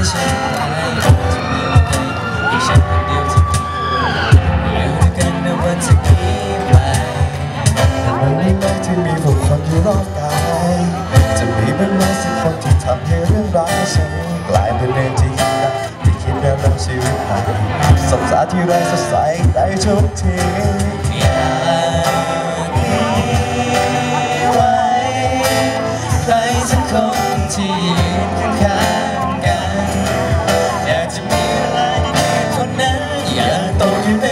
ที่รอบกายจะมีบ้างไหมสักคที่ทำให้เรื่องร้ายฉันกลายเป็นเรื่ที่ยากคิดแล้วำชีวิตไปสงสารที่ไร้สดใสได้ทุกทีอยากมีไว้ใครสักคนที่ยืนข้าง อย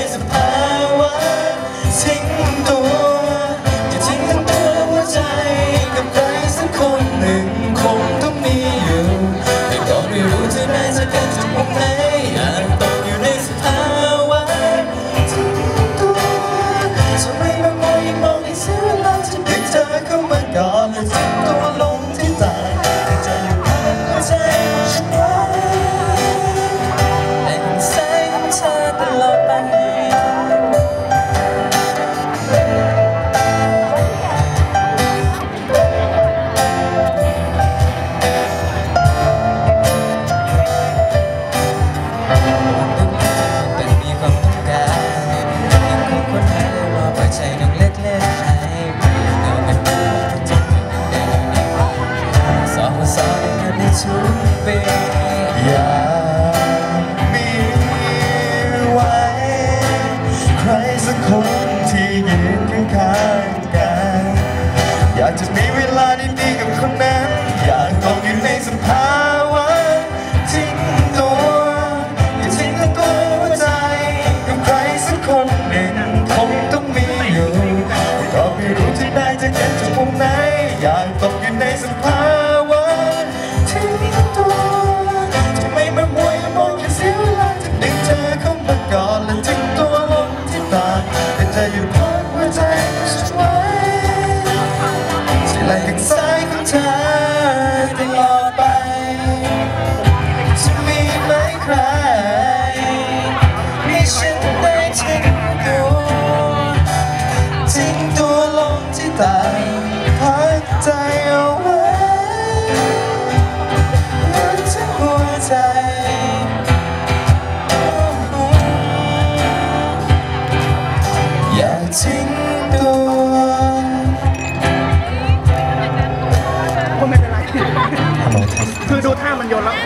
ากจะมีเวลาดีๆกับคนนั้น อยากตกอยู่ในสภาวะทิ้งตัวอย่าทิ้งตัวหัวใจกับใครสักคนหนึ่งคงต้องมีอยู่ก็ไม่รู้ที่ได้จะเก็บจากมุมไหนอยากตก เธอตลอดไป จะมีไหมใครให้ฉันได้ทิ้งตัวทิ้งตัวลงที่ตายพักใจเอาไว้รักทั้งหัวใจ คือดูท่ามันโยนแล้ว